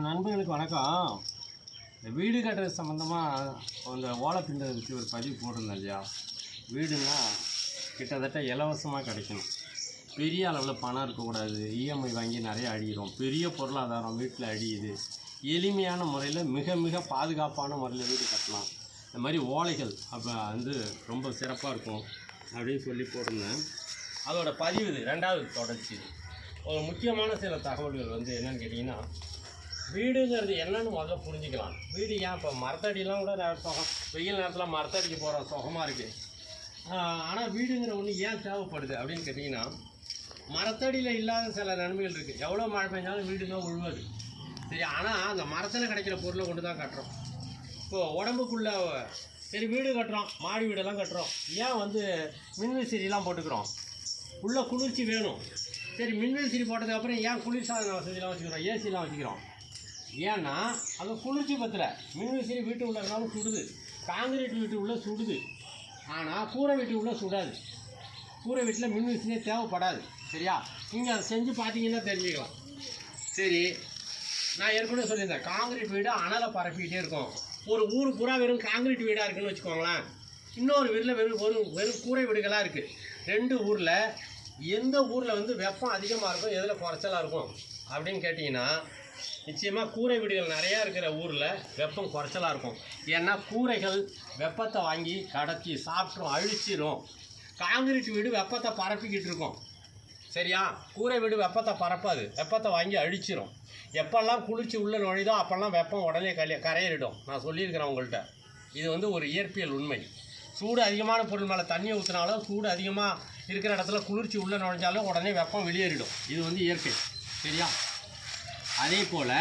நண்பர்களுக்கு வணக்கம். இந்த வீடு கட்டுறது சம்மந்தமாக அந்த ஓலை பிண்டதை வச்சு ஒரு பதிவு போட்டிருந்தேன் இல்லையா? வீடுன்னா கிட்டத்தட்ட இலவசமாக கிடைக்கணும். பெரிய அளவில் பணம் இருக்கக்கூடாது. இஎம்ஐ வாங்கி நிறைய அழிகிறோம் பெரிய பொருளாதாரம் வீட்டில் அழியுது. எளிமையான முறையில் மிக மிக பாதுகாப்பான முறையில் வீடு கட்டலாம். இந்த மாதிரி ஓலைகள் அப்போ வந்து ரொம்ப சிறப்பாக இருக்கும் அப்படின்னு சொல்லி போட்டிருந்தேன். அதோட பதிவு இது. ரெண்டாவது தொடர்ச்சி ஒரு முக்கியமான சில தகவல்கள் வந்து என்னென்னு கேட்டிங்கன்னா வீடுங்கிறது என்னன்னு முதல்ல புரிஞ்சுக்கலாம். வீடு ஏன் இப்போ மரத்தடிலாம் கூட சுகம் வெயில் நேரத்தில் மரத்தடிக்கு போகிற சுகமாக இருக்குது ஆனால் வீடுங்கிற ஒன்று ஏன் தேவைப்படுது அப்படின்னு கேட்டிங்கன்னா மரத்தடியில் இல்லாத சில நன்மைகள் இருக்குது எவ்வளோ மழை பெஞ்சாலும் வீடு தான் உழுவாது. சரி ஆனால் அந்த மரத்தில் கிடைக்கிற பொருளை கொண்டு தான் கட்டுறோம். இப்போது உடம்புக்குள்ளே சரி வீடு கட்டுறோம் மாடி வீடெல்லாம் கட்டுறோம். ஏன் வந்து மின்விசிறிலாம் போட்டுக்கிறோம்? உள்ளே குளிர்ச்சி வேணும். சரி மின்விசிறி போட்டதுக்கப்புறம் ஏன் குளிர்சாதன வசதியெலாம் வச்சுக்கிறோம்? ஏசிலாம் வச்சுக்கிறோம். ஏன்னா அது குளிர்ச்சி பத்தல மின்விசிறி வீட்டு உள்ள இருந்தாலும் சுடுது. காங்கிரீட் வீட்டு உள்ள சுடுது. ஆனால் கூரை வீட்டு உள்ள சுடாது. கூரை வீட்டில் மின்விசிறியே தேவைப்படாது. சரியா? நீங்கள் அதை செஞ்சு பார்த்தீங்கன்னா தெரிஞ்சுக்கலாம். சரி நான் ஏற்கனவே சொல்லியிருந்தேன். காங்கிரீட் வீடு அனலை பரப்பிக்கிட்டே இருக்கும். ஒரு ஊர் பூரா வெறும் காங்கிரீட் வீடாக இருக்குன்னு வச்சுக்கோங்களேன். இன்னொரு வீட்டில் வெறும் வெறும் வெறும் கூரை வீடுகளாக இருக்குது ரெண்டு ஊரில் எந்த ஊரில் வந்து வெப்பம் அதிகமாக இருக்கும் எதில் குறைச்சலாக இருக்கும் அப்படின்னு கேட்டிங்கன்னா நிச்சயமாக கூரை வீடுகள் நிறையா இருக்கிற ஊரில் வெப்பம் குறைச்சலாக இருக்கும். ஏன்னா கூரைகள் வெப்பத்தை வாங்கி கடத்தி சாப்பிட்ரும் அழிச்சிரும். காங்கிரீட் வீடு வெப்பத்தை பரப்பிக்கிட்டு இருக்கும். சரியா? கூரை வீடு வெப்பத்தை பரப்பாது. வெப்பத்தை வாங்கி அழிச்சிரும். எப்பெல்லாம் குளிர்ச்சி உள்ளே நுழைதோ அப்போல்லாம் வெப்பம் உடனே கலைய கரையிடும். நான் சொல்லியிருக்கிறேன் உங்கள்கிட்ட இது வந்து ஒரு இயற்பியல் உண்மை. சூடு அதிகமான பொருள் மேலே தண்ணி ஊற்றினாலும் சூடு அதிகமாக இருக்கிற இடத்துல குளிர்ச்சி உள்ளே நுழைஞ்சாலும் உடனே வெப்பம் வெளியேறிடும். இது வந்து இயற்கை சரியா? அதே போல்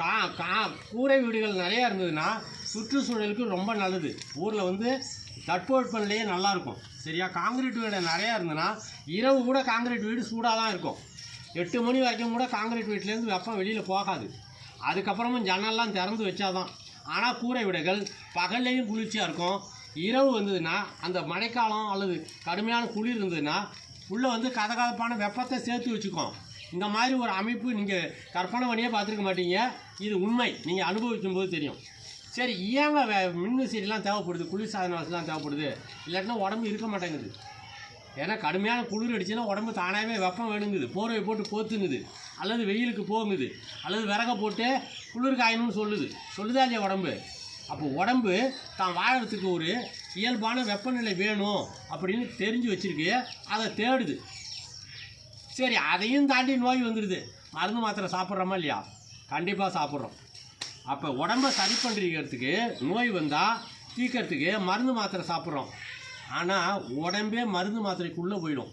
கா கா கூரை வீடுகள் நிறையா இருந்ததுன்னா சுற்றுச்சூழலுக்கு ரொம்ப நல்லது. ஊரில் வந்து தட்பவெப்பநிலையே நல்லாயிருக்கும் சரியா? காங்கிரீட் வீடு நிறையா இருந்ததுன்னா இரவு கூட காங்கிரீட் வீடு சூடாக தான் இருக்கும். எட்டு மணி வரைக்கும் கூட காங்கிரீட் வீட்டிலேருந்து வெப்பம் வெளியில் போகாது. அதுக்கப்புறமும் ஜன்னல்லாம் திறந்து வச்சாதான். ஆனால் கூரை வீடுகள் பகல்லையும் குளிர்ச்சியாக இருக்கும். இரவு வந்ததுன்னா அந்த மழைக்காலம் அல்லது கடுமையான குளிர் இருந்ததுன்னா உள்ளே வந்து கதகதப்பான வெப்பத்தை சேர்த்து வச்சுக்கும். இந்த மாதிரி ஒரு அமைப்பு நீங்கள் கற்பனை பண்ணியே பார்த்துருக்க மாட்டீங்க. இது உண்மை. நீங்கள் அனுபவிக்கும் போது தெரியும். சரி ஏங்க வே- மின்விசிறிலாம் தேவைப்படுது? குளிர்சாதன வசதிலாம் தேவைப்படுது. இல்லாட்டினா உடம்பு இருக்க மாட்டேங்குது. ஏன்னா கடுமையான குளிர் அடிச்சுன்னா உடம்பு தானாகவே வெப்பம் வேணுங்குது. போர்வை போட்டு போத்துங்குது அல்லது வெயிலுக்கு போங்குது அல்லது விறக போட்டு குளிர் காயணும்னு சொல்லுது. சொல்லுதா இல்லையா உடம்பு? அப்போ உடம்பு தான் வாழறதுக்கு ஒரு இயல்பான வெப்பநிலை வேணும் அப்படின்னு தெரிஞ்சு வச்சுருக்கு. அதை தேடுது. சரி அதையும் தாண்டி நோய் வந்துடுது. மருந்து மாத்திரை சாப்பிட்றோமா இல்லையா? கண்டிப்பாக சாப்பிட்றோம். அப்போ உடம்பை சரி பண்ணிக்கிறதுக்கு நோய் வந்தால் தீர்க்கறதுக்கு மருந்து மாத்திரை சாப்பிட்றோம். ஆனால் உடம்பே மருந்து மாத்திரைக்குள்ளே போயிடும்.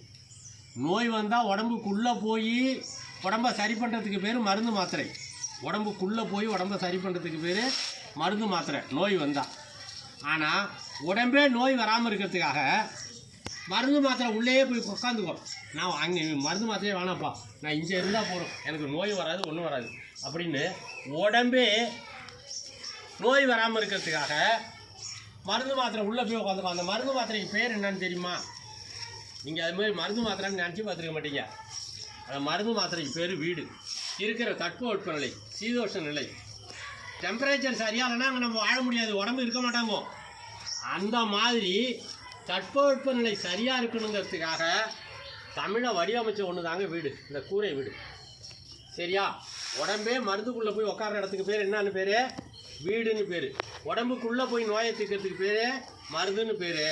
நோய் வந்தால் உடம்புக்குள்ளே போய் உடம்பை சரி பண்ணுறதுக்கு பேர் மருந்து மாத்திரை. உடம்புக்குள்ளே போய் உடம்பை சரி பண்ணுறதுக்கு பேர் மருந்து மாத்திரை நோய் வந்தால் ஆனால் உடம்பே நோய் வராமல் இருக்கிறதுக்காக மருந்து மாத்திரை உள்ளேயே போய் உட்காந்துக்கோ நான் அங்கே மருந்து மாத்திரையே வேணாம்ப்பா. நான் இங்கே இருந்தால் போதும். எனக்கு நோய் வராது ஒன்றும் வராது. அப்படின்னு உடம்பே நோய் வராமல் இருக்கிறதுக்காக மருந்து மாத்திரை உள்ளே போய் உட்காந்துக்கோ அந்த மருந்து மாத்திரைக்கு பேர் என்னன்னு தெரியுமா? நீங்கள் அதுமாரி மருந்து மாத்திரைன்னு நினச்சி பார்த்துருக்க மாட்டீங்க. அந்த மருந்து மாத்திரைக்கு பேர் வீடு. இருக்கிற தட்பவெப்ப நிலை சீதோஷ நிலை. டெம்பரேச்சர் சரியாகலைன்னா அங்கே நம்ம வாழ முடியாது. உடம்பு இருக்க மாட்டாங்க. அந்த மாதிரி தட்பவெப்ப நிலை சரியாக இருக்கணுங்கிறதுக்காக தமிழை வடிவமைச்ச ஒன்று தாங்க வீடு இந்த கூரை வீடு. சரியா? உடம்பே மருந்துக்குள்ளே போய் உட்கார இடத்துக்கு பேர் என்னன்னு பேர்? வீடுன்னு பேர். உடம்புக்குள்ளே போய் நோயை தீர்க்கறதுக்கு பேர் மருந்துன்னு பேர்.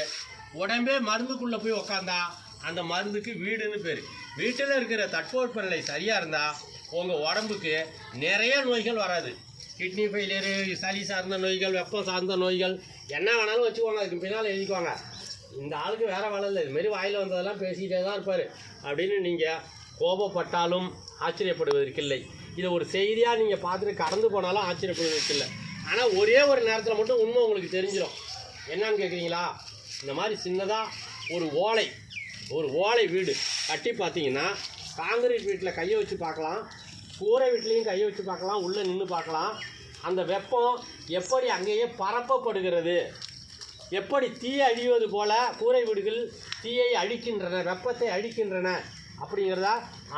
உடம்பே மருந்துக்குள்ளே போய் உக்காந்தா அந்த மருந்துக்கு வீடுன்னு பேர். வீட்டில் இருக்கிற தட்பவெப்ப நிலை சரியாக இருந்தால் உங்கள் உடம்புக்கு நிறைய நோய்கள் வராது. கிட்னி ஃபெயிலியரு சளி சார்ந்த நோய்கள் வெப்பம் சார்ந்த நோய்கள் என்ன வேணாலும் வச்சுக்கோங்க அதுக்கு பின்னால் எழுதிக்குவாங்க இந்த ஆளுக்கு வேறு வேலை இல்லை. இதுமாரி வாயில் வந்ததெல்லாம் பேசிக்கிட்டே தான் இருப்பார். அப்படின்னு நீங்கள் கோபப்பட்டாலும் ஆச்சரியப்படுவதற்கில்லை இதை ஒரு செய்தியாக நீங்கள் பார்த்துட்டு கடந்து போனாலும் ஆச்சரியப்படுவதற்கில்லை ஆனால் ஒரே ஒரு நேரத்தில் மட்டும் உண்மை உங்களுக்கு தெரிஞ்சிடும் என்னன்னு கேட்குறீங்களா இந்த மாதிரி சின்னதாக ஒரு ஓலை ஒரு ஓலை வீடு கட்டி பார்த்தீங்கன்னா காங்கிரீட் வீட்டில் கையை வச்சு பார்க்கலாம். கூரை வீட்லேயும் கையை வச்சு பார்க்கலாம். உள்ளே நின்று பார்க்கலாம். அந்த வெப்பம் எப்படி அங்கேயே பரப்பப்படுகிறது? எப்படி தீ அழிவது போல கூரை வீடுகள் தீயை அழிக்கின்றன வெப்பத்தை அழிக்கின்றன அப்படிங்கிறத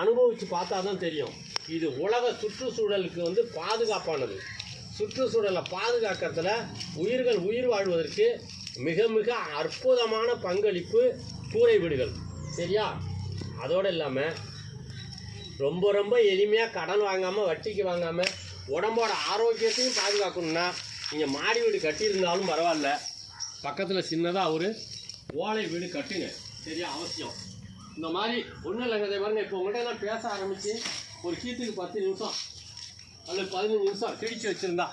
அனுபவித்து பார்த்தா தான் தெரியும். இது உலக சுற்றுச்சூழலுக்கு வந்து பாதுகாப்பானது. சுற்றுச்சூழலை பாதுகாக்கிறதுல உயிர்கள் உயிர் வாழ்வதற்கு மிக மிக அற்புதமான பங்களிப்பு கூரை வீடுகள். சரியா? அதோடு இல்லாமல் ரொம்ப ரொம்ப எளிமையாக கடன் வாங்காமல் வட்டிக்கு வாங்காமல் உடம்போட ஆரோக்கியத்தையும் பாதுகாக்கணும்னா நீங்கள் மாடி வீடு கட்டியிருந்தாலும் பரவாயில்ல. பக்கத்தில் சின்னதாக ஒரு ஓலை வீடு கட்டுங்க. சரியா? அவசியம். இந்த மாதிரி ஒன்றும் இல்லைங்க இதே பாருங்க. இப்போ உங்கள்கிட்ட எல்லாம் பேச ஆரம்பித்து ஒரு கீத்துக்கு பத்து நிமிஷம் அல்லது பதினஞ்சு நிமிஷம் கிழிச்சு வச்சுருந்தா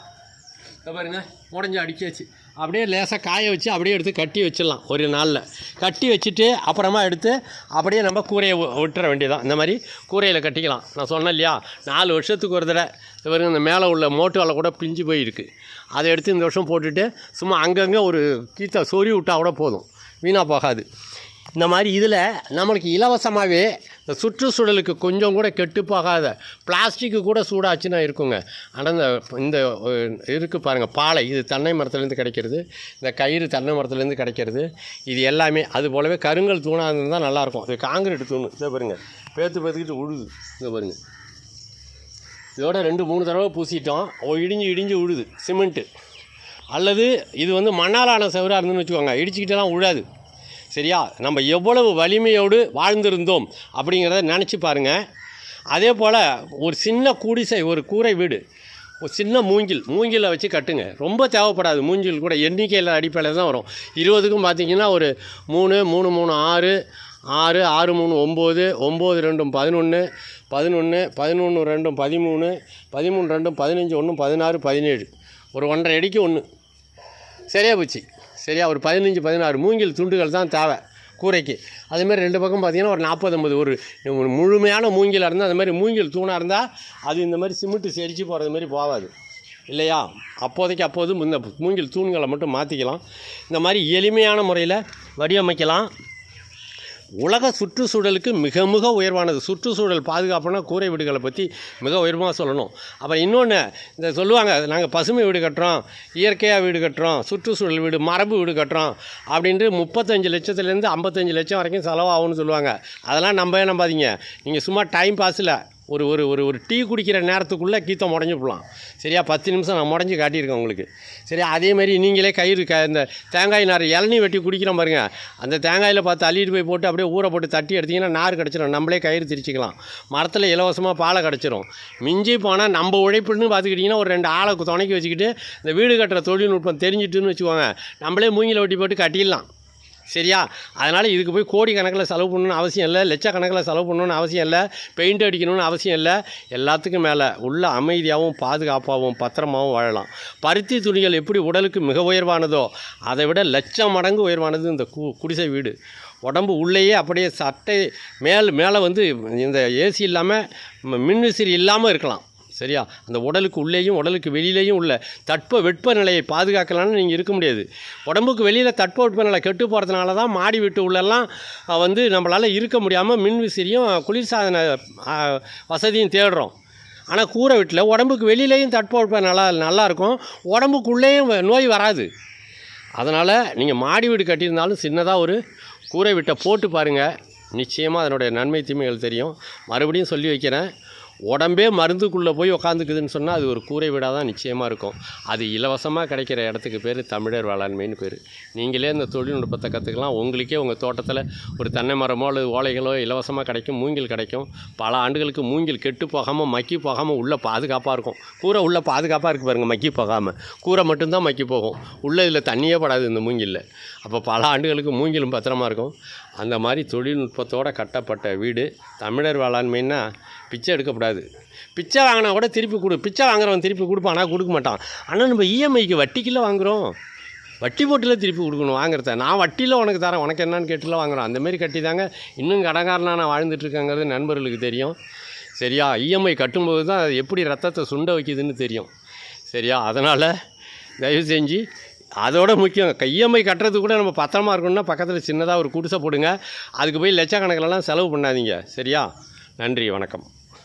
இந்த பாருங்க உடஞ்சி அடிக்காச்சு அப்படியே லேசாக காய வச்சு அப்படியே எடுத்து கட்டி வச்சிடலாம் ஒரு நாளில். கட்டி வச்சுட்டு அப்புறமா எடுத்து அப்படியே நம்ம கூரையை விட்டுற வேண்டியதான் இந்த மாதிரி கூரையில் கட்டிக்கலாம். நான் சொன்னேன் இல்லையா? நாலு வருஷத்துக்கு ஒரு தடவை. இவருங்க இந்த மேலே உள்ள மோட்டுவால் கூட பிஞ்சு போயிருக்கு. அதை எடுத்து இந்த வருஷம் போட்டுட்டு சும்மா அங்கங்கே ஒரு கீத்தை சொறி விட்டால் கூட போதும். வீணாக போகாது. இந்த மாதிரி இதில் நம்மளுக்கு இலவசமாகவே இந்த சுற்றுச்சூழலுக்கு கொஞ்சம் கூட கெட்டு போகாத பிளாஸ்டிக்கு கூட சூடாச்சுன்னா இருக்குங்க. ஆனால் இந்த இந்த இருக்குது பாருங்கள் பாலை. இது தென்னை மரத்துலேருந்து கிடைக்கிறது. இந்த கயிறு தென்னை மரத்துலேருந்து கிடைக்கிறது. இது எல்லாமே அது போலவே கருங்கல் தூணாக இருந்தால் நல்லாயிருக்கும். இது காங்கிரீட் தூண். இதை பாருங்கள் பேத்து பேத்துக்கிட்டு உழுது. இதை பாருங்கள் இதோட ரெண்டு மூணு தடவை பூசிட்டோம். ஓ இடிஞ்சு இடிஞ்சு உழுது. சிமெண்ட்டு. அல்லது இது வந்து மண்ணாலான செவராக இருந்துன்னு வச்சுக்கோங்க. இடிச்சுக்கிட்டெல்லாம் உழாது. சரியா? நம்ம எவ்வளவு வலிமையோடு வாழ்ந்திருந்தோம் அப்படிங்கிறத நினச்சி பாருங்கள் அதே போல் ஒரு சின்ன குடிசை ஒரு கூரை வீடு ஒரு சின்ன மூங்கில் மூங்கிலை வச்சு கட்டுங்க. ரொம்ப தேவைப்படாது. மூங்கில் கூட எண்ணிக்கையில் அடிப்படையில் தான் வரும். இருபதுக்கும் பார்த்திங்கன்னா ஒரு மூணு மூணு மூணு ஆறு ஆறு ஆறு மூணு ஒம்பது ஒம்பது ரெண்டும் பதினொன்று பதினொன்று பதினொன்று ரெண்டும் பதிமூணு பதிமூணு ரெண்டும் பதினஞ்சு ஒன்றும் பதினாறு பதினேழு. ஒரு ஒன்றரை அடிக்கு ஒன்று சரியா போச்சு. சரியா? ஒரு பதினஞ்சு பதினாறு மூங்கில் துண்டுகள் தான் தேவை கூரைக்கு. அதேமாதிரி ரெண்டு பக்கம் பார்த்தீங்கன்னா ஒரு நாற்பது ஐம்பது ஒரு ஒரு முழுமையான மூங்கிலாக இருந்தால் அந்த மாதிரி மூங்கில் தூணாக இருந்தால் அது இந்த மாதிரி சிமெண்ட்டு செடிச்சு போகிறது மாதிரி போகாது. இல்லையா? அப்போதைக்கு அப்போது இந்த மூங்கில் தூண்களை மட்டும் மாற்றிக்கலாம் இந்த மாதிரி எளிமையான முறையில் வடிவமைக்கலாம். உலக சுற்றுச்சூழலுக்கு மிக மிக உயர்வானது. சுற்றுச்சூழல் பாதுகாப்புனா கூரை வீடுகளை பற்றி மிக உயர்வாக சொல்லணும். அப்புறம் இன்னொன்று இந்த சொல்லுவாங்க நாங்கள் பசுமை வீடு கட்டுறோம் இயற்கையாக வீடு கட்டுறோம் சுற்றுச்சூழல் வீடு மரபு வீடு கட்டுறோம் அப்படின்ட்டு முப்பத்தஞ்சு லட்சத்துலேருந்து ஐம்பத்தஞ்சு லட்சம் வரைக்கும் செலவாகும்னு சொல்லுவாங்க. அதெல்லாம் நம்பவே நம்பாதீங்க. நீங்கள் சும்மா டைம் பாஸில் ஒரு ஒரு ஒரு ஒரு டீ குடிக்கிற நேரத்துக்குள்ளே கீத்தம் முடஞ்சு போடலாம் சரியா? பத்து நிமிஷம் நான் முடஞ்சி காட்டியிருக்கேன் உங்களுக்கு. சரியா? அதே மாதிரி நீங்களே கயிறு க இந்த தேங்காய் நார் இளநீ வெட்டி குடிக்கிறோம் பாருங்க. அந்த தேங்காயில் பார்த்து அள்ளிட்டு போய் போட்டு அப்படியே ஊற போட்டு தட்டி எடுத்திங்கன்னா நார் கிடச்சிரும். நம்மளே கயிறு திரிச்சிக்கலாம். மரத்தில் இலவசமாக பாலை கிடச்சிரும். மிஞ்சி போனால் நம்ம உழைப்புன்னு பார்த்துக்கிட்டிங்கன்னா ஒரு ரெண்டு ஆளை துணைக்கி வச்சுக்கிட்டு இந்த வீடு கட்டுற தொழில்நுட்பம் தெரிஞ்சிட்டுன்னு வச்சுக்கோங்க. நம்மளே மூங்கில வெட்டி போட்டு கட்டிடலாம். சரியா? அதனால் இதுக்கு போய் கோடி கணக்கில் செலவு பண்ணணும்னு அவசியம் இல்லை. லட்சக்கணக்கில் செலவு பண்ணணும்னு அவசியம் இல்லை. பெயிண்ட் அடிக்கணும்னு அவசியம் இல்லை. எல்லாத்துக்கும் மேலே உள்ள அமைதியாகவும் பாதுகாப்பாகவும் பத்திரமாகவும் வாழலாம். பருத்தி துணிகள் எப்படி உடலுக்கு மிக உயர்வானதோ அதை விட லட்சம் மடங்கு உயர்வானது இந்த கு குடிசை வீடு. உடம்பு உள்ளேயே அப்படியே சட்டை மேல் மேலே வந்து இந்த ஏசி இல்லாமல் மின்விசிறி இல்லாமல் இருக்கலாம். சரியா? அந்த உடலுக்கு உள்ளேயும் உடலுக்கு வெளியிலேயும் உள்ள தட்ப வெப்பநிலையை பாதுகாக்கலாம்னு நீங்கள் இருக்க முடியாது. உடம்புக்கு வெளியில் தட்ப வெப்பநிலை கெட்டு போகிறதுனால தான் மாடி வீட்டு உள்ளெல்லாம் வந்து நம்மளால் இருக்க முடியாமல் மின் விசிறியும் குளிர்சாதன வசதியும் தேடுறோம். ஆனால் கூரை வீட்டில் உடம்புக்கு வெளியிலேயும் தட்பவெப்பம் நல்லா நல்லா இருக்கும். உடம்புக்குள்ளேயும் வ- நோய் வராது. அதனால் நீங்கள் மாடி வீடு கட்டியிருந்தாலும் சின்னதாக ஒரு கூரை வீட்டை போட்டு பாருங்கள் நிச்சயமாக அதனுடைய நன்மை தீமைகள் தெரியும். மறுபடியும் சொல்லி வைக்கிறேன். உடம்பே மருந்துக்குள்ளே போய் உக்காந்துக்குதுன்னு சொன்னால் அது ஒரு கூரை வீடாக தான் நிச்சயமாக இருக்கும். அது இலவசமாக கிடைக்கிற இடத்துக்கு பேர் தமிழர் வேளாண்மைன்னு பேர். நீங்களே இந்த தொழில்நுட்பத்தை கற்றுக்கலாம் உங்களுக்கே உங்கள் தோட்டத்தில் ஒரு தென்னை மரமோ அல்லது ஓலைகளோ இலவசமாக கிடைக்கும் மூங்கில் கிடைக்கும். பல ஆண்டுகளுக்கு மூங்கில் கெட்டு போகாமல் மக்கி போகாமல் உள்ளே பாதுகாப்பாக இருக்கும். கூரை உள்ளே பாதுகாப்பாக இருக்குது பாருங்கள் மக்கி போகாமல் கூரை மட்டும்தான் மக்கி போகும். உள்ளே இதில் தண்ணியே படாது இந்த மூங்கிலில். அப்போ பல ஆண்டுகளுக்கு மூங்கிலும் பத்திரமா இருக்கும். அந்த மாதிரி தொழில்நுட்பத்தோடு கட்டப்பட்ட வீடு தமிழர் வேளாண்மைன்னா பிச்சை எடுக்கக்கூடாது பிச்சை வாங்கினா கூட திருப்பி கொடு. பிச்சை வாங்குறவன் திருப்பி கொடுப்பானா கொடுக்க மாட்டான். ஆனால் நம்ம இஎம்ஐக்கு வட்டிக்குள்ளே வாங்குகிறோம் வட்டி போட்டில் திருப்பி கொடுக்கணும் வாங்குறத. நான் வட்டியில் உனக்கு தரேன். உனக்கு என்னன்னு கேட்டுல வாங்குறோம். அந்தமாரி கட்டி தாங்க இன்னும் கடங்காரனா நான் வாழ்ந்துட்டுருக்கேங்கிறது நண்பர்களுக்கு தெரியும். சரியா? இஎம்ஐ கட்டும்போது தான் அது எப்படி ரத்தத்தை சுண்ட வைக்குதுன்னு தெரியும். சரியா? அதனால் தயவு செஞ்சு அதோட முக்கியம் இஎம்ஐ கட்டுறது கூட நம்ம பத்திரமா இருக்கணும்னா பக்கத்தில் சின்னதாக ஒரு குடிசை போடுங்க. அதுக்கு போய் லட்சக்கணக்கிலலாம் செலவு பண்ணாதீங்க. சரியா? நன்றி. வணக்கம்.